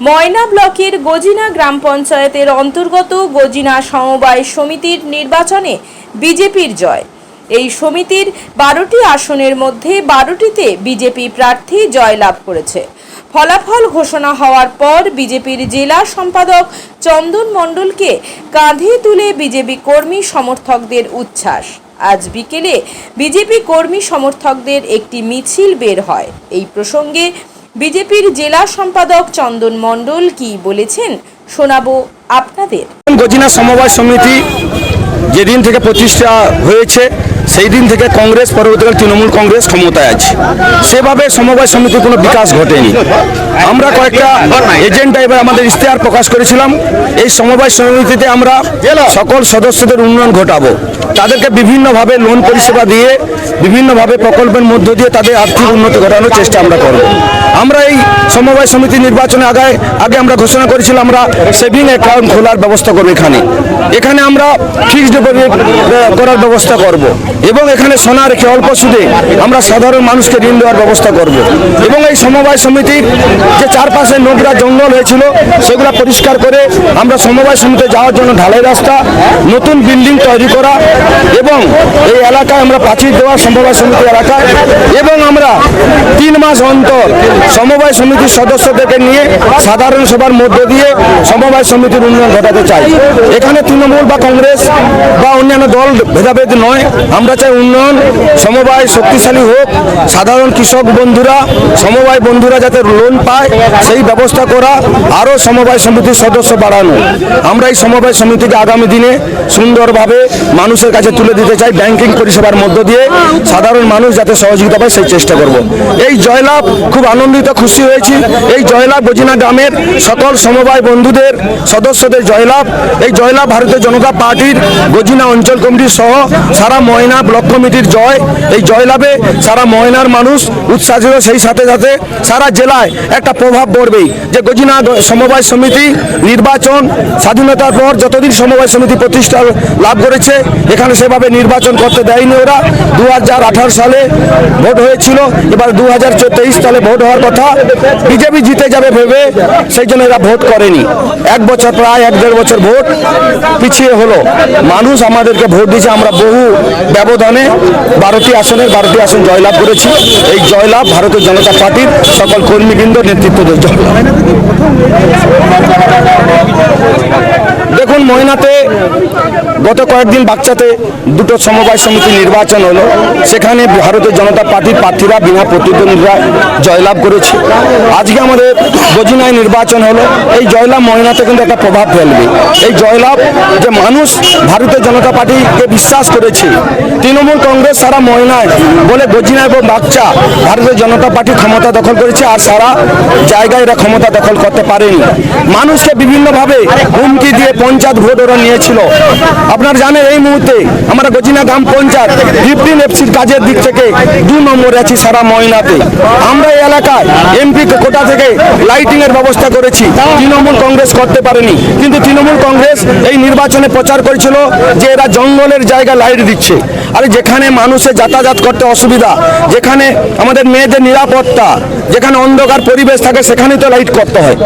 ময়না ব্লকের গজিনা গ্রাম পঞ্চায়েতের অন্তর্গত গজিনা সমবায় সমিতির নির্বাচনে বিজেপির জয়। এই সমিতির বারোটি আসনের মধ্যে বারোটিতে বিজেপি প্রার্থী জয়লাভ করেছে। ফলাফল ঘোষণা হওয়ার পর বিজেপির জেলা সম্পাদক চন্দন মণ্ডলকে কাঁধে তুলে বিজেপি কর্মী সমর্থকদের উচ্ছ্বাস। আজ বিকেলে বিজেপি কর্মী সমর্থকদের একটি মিছিল বের হয়। এই প্রসঙ্গে বিজেপির জেলা সম্পাদক চন্দন মণ্ডল কি বলেছেন শোনাবো আপনাদের। গজিনা সমবায় সমিতি যেদিন থেকে প্রতিষ্ঠা হয়েছে সেই দিন থেকে কংগ্রেস, পরবর্তীকালে তৃণমূল কংগ্রেস ক্ষমতায় আছে। সেভাবে সমবায় সমিতির কোনো বিকাশ ঘটেনি। আমরা কয়েকটা এজেন্ডা এবার আমাদের ইশতেহার প্রকাশ করেছিলাম। এই সমবায় সমিতিতে আমরা সকল সদস্যদের উন্নয়ন ঘটাবো। তাদেরকে বিভিন্নভাবে লোন পরিষেবা দিয়ে, বিভিন্নভাবে প্রকল্পের মধ্য দিয়ে তাদের আর্থিক উন্নতি ঘটানোর চেষ্টা আমরা করব। আমরা এই সমবায় সমিতি নির্বাচনে আগে আগে আমরা ঘোষণা করেছিলাম, আমরা সেভিং অ্যাকাউন্ট খোলার ব্যবস্থা করব এখানে। এখানে আমরা ফিক্সড ডিপোজিট করার ব্যবস্থা করব। এবং এখানে সোনা রেখে অল্প সুদে আমরা সাধারণ মানুষকে ঋণ দেওয়ার ব্যবস্থা করব। এবং এই সমবায় সমিতির যে চারপাশে নোংরা জঙ্গল হয়েছিল, সেগুলো পরিষ্কার করে আমরা সমবায় সমিতি যাওয়ার জন্য ঢালাই রাস্তা, নতুন বিল্ডিং তৈরি করা এবং এই এলাকায় আমরা প্রাচীর দেওয়া সমবায় সমিতি এলাকায় এবং আমরা তিন মাস অন্তর সমবায় সমিতির সদস্যদেরকে নিয়ে সাধারণ সভার মধ্য দিয়ে সমবায় সমিতির উন্নয়ন ঘটাতে চাই। এখানে তৃণমূল বা কংগ্রেস বা অন্যান্য দল ভেদাভেদ নয় আমরা চাই উন্নয়ন, সমবায় শক্তিশালী হোক, সাধারণ কৃষক বন্ধুরা, সমবায় বন্ধুরা যাতে লোন পায়, সেই ব্যবস্থা করা, আরও সমবায় সমিতির সদস্য বাড়ানো। আমরা এই সমবায় সমিতিকে আগামী দিনে সুন্দরভাবে মানুষের কাছে তুলে দিতে চাই ব্যাংকিং পরিষেবার মধ্য দিয়ে। সাধারণ মানুষ যাতে সহযোগিতা পায়, সেই চেষ্টা করব। এই জয়লাভ খুব আনন্দিত, খুশি হয়েছি। এই জয়লাভ বজিনা গ্রামের সকল সমবায় বন্ধুদের, সদস্যদের জয়লাভ। এই জয়লাভ ভারতীয় জনতা পার্টির গজিনা অঞ্চল কমিটি সহ সারা ময়না ব্লক কমিটির জয়। এই জয়লাভে সারা ময়নার মানুষ উৎসাহিত, সেই সাথে সাথে সারা জেলায় একটা প্রভাব পড়বেই যে গজিনা সমবায় সমিতি নির্বাচন স্বাধীনতার পর যতদিন সমবায় সমিতি প্রতিষ্ঠা লাভ করেছে, এখানে সেভাবে নির্বাচন করতে দেয়নি ওরা। দু সালে ভোট হয়েছিল, এবার দু সালে ভোট হওয়ার কথা বিজেপি জিতে যাবে ভেবে সেই জন্য এরা ভোট করেনি। এক বছর, প্রায় এক দেড় বছর ভোট পিছিয়ে হলো। মানুষ আমাদেরকে ভোট দিয়েছে, আমরা বহু ব্যবধানে বারোটি আসনে বারোটি আসন জয়লাভ করেছি। এই জয়লাভ ভারতীয় জনতা পার্টির সকল কর্মীবৃন্দ জয়লাভ দেখুন, ময়নাতে গত কয়েকদিন বাচ্চাতে দুটো সমবায় সমিতি নির্বাচন হলো। সেখানে ভারতীয় জনতা পার্টির প্রার্থীরা, বিনা প্রতিদ্বন্দ্বীরা জয়লাভ করেছে। আজকে আমাদের গজিনায় নির্বাচন হলো। এই জয়লাভ ময়নাতে কিন্তু একটা প্রভাব ফেলবে। এই জয়লাভ যে মানুষ ভারতীয় জনতা পার্টিকে বিশ্বাস করেছে, তৃণমূল কংগ্রেস সারা ময়নায় বলে গজিনা এবং বাচ্চা ভারতীয় জনতা পার্টি ক্ষমতা দখল করেছে আর সারা জায়গায় এরা ক্ষমতা দখল করতে পারেনি। মানুষকে বিভিন্নভাবে হুমকি দিয়ে পঞ্চায়েত ভোট ওরা নিয়েছিল। আপনারা জানেন এই মুহূর্তে আমরা গজিনা গ্রাম পঞ্চায়েত ফিফটিন এফসির কাজের দিক থেকে দু নম্বরে আছি সারা ময়নাতে। আমরা এই এলাকায় এমপি কোটা থেকে লাইটিং এর ব্যবস্থা করেছি। তৃণমূল কংগ্রেস করতে পারেনি। কিন্তু তৃণমূল কংগ্রেস এই নির্বাচনে প্রচার করেছিল যে এরা জঙ্গলের জায়গা লাইট দিচ্ছে। আর যেখানে মানুষের যাতায়াত করতে অসুবিধা, যেখানে আমাদের মেয়েদের নিরাপত্তা, যেখানে অন্ধকার পরিবেশ থাকে সেখানে তো লাইট করতে হয়।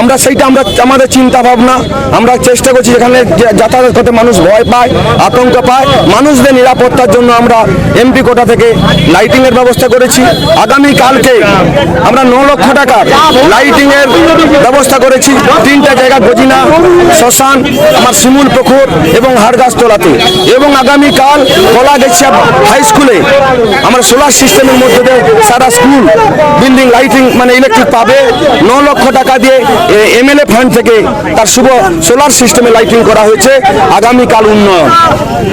আমরা সেইটা আমরা আমাদের চিন্তা ভাবনা আমরা চেষ্টা করছি যেখানে যাতায়াত করতে মানুষ ভয় পায়, আতঙ্ক পায়। মানুষদের নিরাপত্তার জন্য আমরা এমপি কোটা থেকে লাইটিংয়ের ব্যবস্থা করেছি। আগামী কালকে আমরা ন লক্ষ টাকা লাইটিংয়ের ব্যবস্থা করেছি। তিনটা জায়গা, গজিনা, শ্মশান, আমার শিমুল পুকুর এবং হাড়গাছতলাতে এবং আগামীকাল কলাগেছিয়া হাই স্কুলে আমরা সোলার সিস্টেমের মধ্যে দিয়ে সারা স্কুল বিল্ডিং লাইটিং মানে ইলেকট্রিক পাবে। ন লক্ষ টাকা দিয়ে এমএলএ ফান্ড থেকে তার শুভ সোলার সিস্টেমে লাইটিং করা হয়েছে। আগামীকাল উন্নয়ন।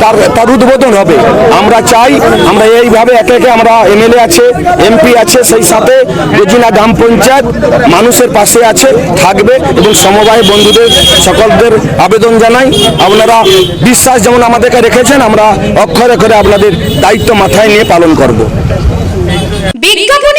তার তার উদ্বোধন হবে। আমরা চাই, আমরা এইভাবে একে একে আমরা এমএলএ আছে, এমপি আছে, সেই সাথে গজিনা গ্রাম পঞ্চায়েত মানুষের পাশে আছে, থাকবে এবং সমবায় বন্ধুদের সকলদের আবেদন জানাই। আপনারা বিশ্বাস যেমন আমাদেরকে রেখেছেন, আমরা অক্ষরে করে আপনাদের দায়িত্ব মাথায় নিয়ে পালন করব। বিজ্ঞাপনের